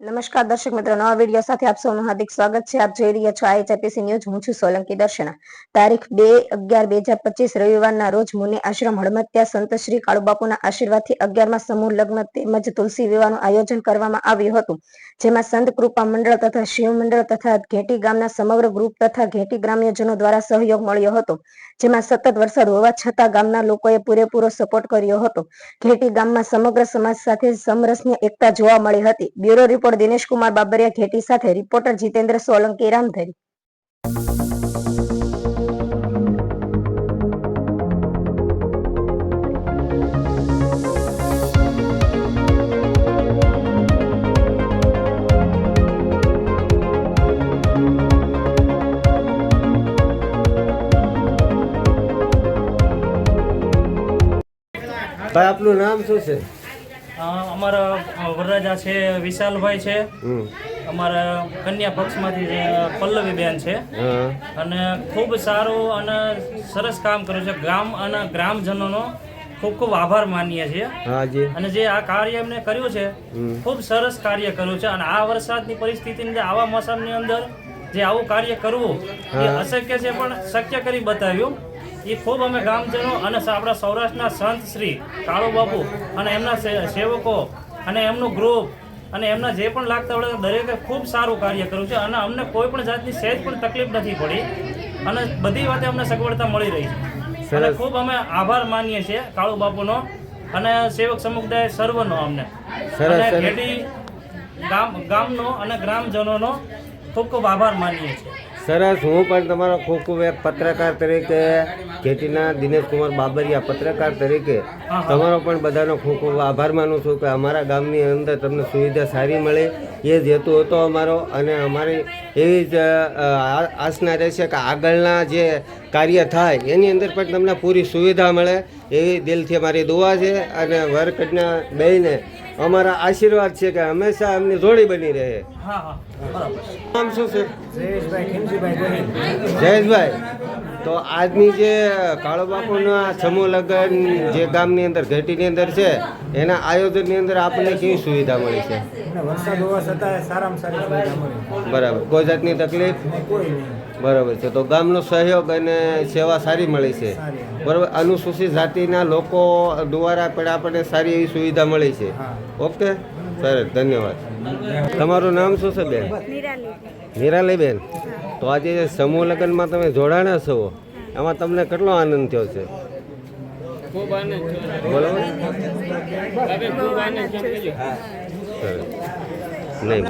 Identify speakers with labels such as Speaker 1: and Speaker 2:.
Speaker 1: નમસ્કાર દર્શક મિત્રો, નવા વીડિયો સાથે આપ સૌનું હાર્દિક સ્વાગત છે. આપ જોઈ રહ્યા છો આઈએચઆઈપીસી ન્યૂઝ. હું છું સોલંકી દર્શના. તારીખ બે અગિયાર બે હજાર પચીસ રવિવારના રોજ મુનિ આશ્રમ હળમત્યા સંત શ્રી કાળુબાપુના આશીર્વાદથી અગિયારમાં સમૂહ લગ્ન તેમજ તુલસી વિવાહનું આયોજન કરવામાં આવ્યું હતું. જેમાં સંત કૃપા મંડળ તથા શિવ મંડળ તથા ઘેટી ગામના સમગ્ર ગ્રુપ તથા ઘેટી ગ્રામ્યજનો દ્વારા સહયોગ મળ્યો હતો. જેમાં સતત વરસાદ હોવા છતાં ગામના લોકોએ પૂરેપૂરો સપોર્ટ કર્યો હતો. ઘેટી ગામમાં સમગ્ર સમાજ સાથે સમરસની એકતા જોવા મળી હતી. બ્યુરો રિપોર્ટ દિનેશ કુમાર બાબરિયા ઘેટી સાથે રિપોર્ટર જીતેન્દ્ર સોલંકી રામધરી
Speaker 2: ભાઈ આપનું નામ શું છે?
Speaker 3: અમારા વરરાજા છે વિશાલભાઈ છે. અમારા કન્યા પક્ષમાંથી જે પલ્લવીબેન છે. અને ખૂબ સારું અને સરસ કામ કર્યું છે. ગામ અને ગ્રામજનોનો ખૂબ ખૂબ આભાર માનીએ છીએ. અને જે આ કાર્ય એમને કર્યું છે ખૂબ સરસ કાર્ય કર્યું છે. અને આ વરસાદની પરિસ્થિતિની અંદર આવા મોસમની અંદર જે આવું કાર્ય કરવું એ અશક્ય છે પણ શક્ય કરી બતાવ્યું. એ ખૂબ અમે ગામજનો અને આપણા સૌરાષ્ટ્રના સંત શ્રી કાળુ બાપુ અને એમના સેવકો અને એમનું ગ્રુપ અને એમના જે પણ લાગતા વળે દરેકે ખૂબ સારું કાર્ય કર્યું છે અને અમને કોઈ પણ જાતની સહેજ પણ તકલીફ નથી પડી અને બધી વાતે અમને સગવડતા મળી રહી છે. અને ખૂબ અમે આભાર માનીએ છીએ કાળુ બાપુનો અને સેવક સમુદાય સર્વનો અમને. અને. ઘેટી ગામ ગામનો અને ગ્રામજનોનો ખૂબ ખૂબ આભાર માનીએ છીએ.
Speaker 2: સરસ. હું પણ તમારો ખૂબ ખૂબ એક પત્રકાર તરીકે ખેતીના દિનેશ કુમાર બાબરિયા પત્રકાર તરીકે તમારો પણ બધાનો ખૂબ ખૂબ આભાર માનું છું કે અમારા ગામની અંદર તમને સુવિધા સારી મળે. એ જ હેતુ હતો અમારો અને અમારી એવી જ અ, આ- આશના રહેશે કે આગળના જે કાર્ય થાય એની અંદર પણ તમને પૂરી સુવિધા મળે. એવી દિલથી અમારી દુઆ છે અને વર કન્યા અમારા આશીર્વાદ છે કે હંમેશા એમની જોડી બની રહે. નામ શું છે? જયેશભાઈ. તો આજની જે કાળો બાપુના સમૂહ લગ્ન જે ગામની અંદર ઘેટીની અંદર છે એના આયોજનની અંદર આપણને કેવી સુવિધા મળી છે?
Speaker 4: વરસાદ હોવા છતાં સારામાં સારી સુવિધા મળી
Speaker 2: બરાબર. કોઈ જાતની તકલીફ?
Speaker 4: અને કોઈ નહીં.
Speaker 2: બરાબર છે. તો ગામનો સહયોગ અને સેવા સારી મળી છે. બરાબર. અનુસૂચિત જાતિના લોકો દ્વારા પણ આપણને સારી એવી સુવિધા મળી છે. ઓકે? સરસ. ધન્યવાદ. તમારું નામ શું છે બેન? નિરાલીબેન. તો આજે જે સમૂહ લગ્નમાં તમે જોડાણા છો એમાં તમને કેટલો આનંદ થયો છે? નહીં.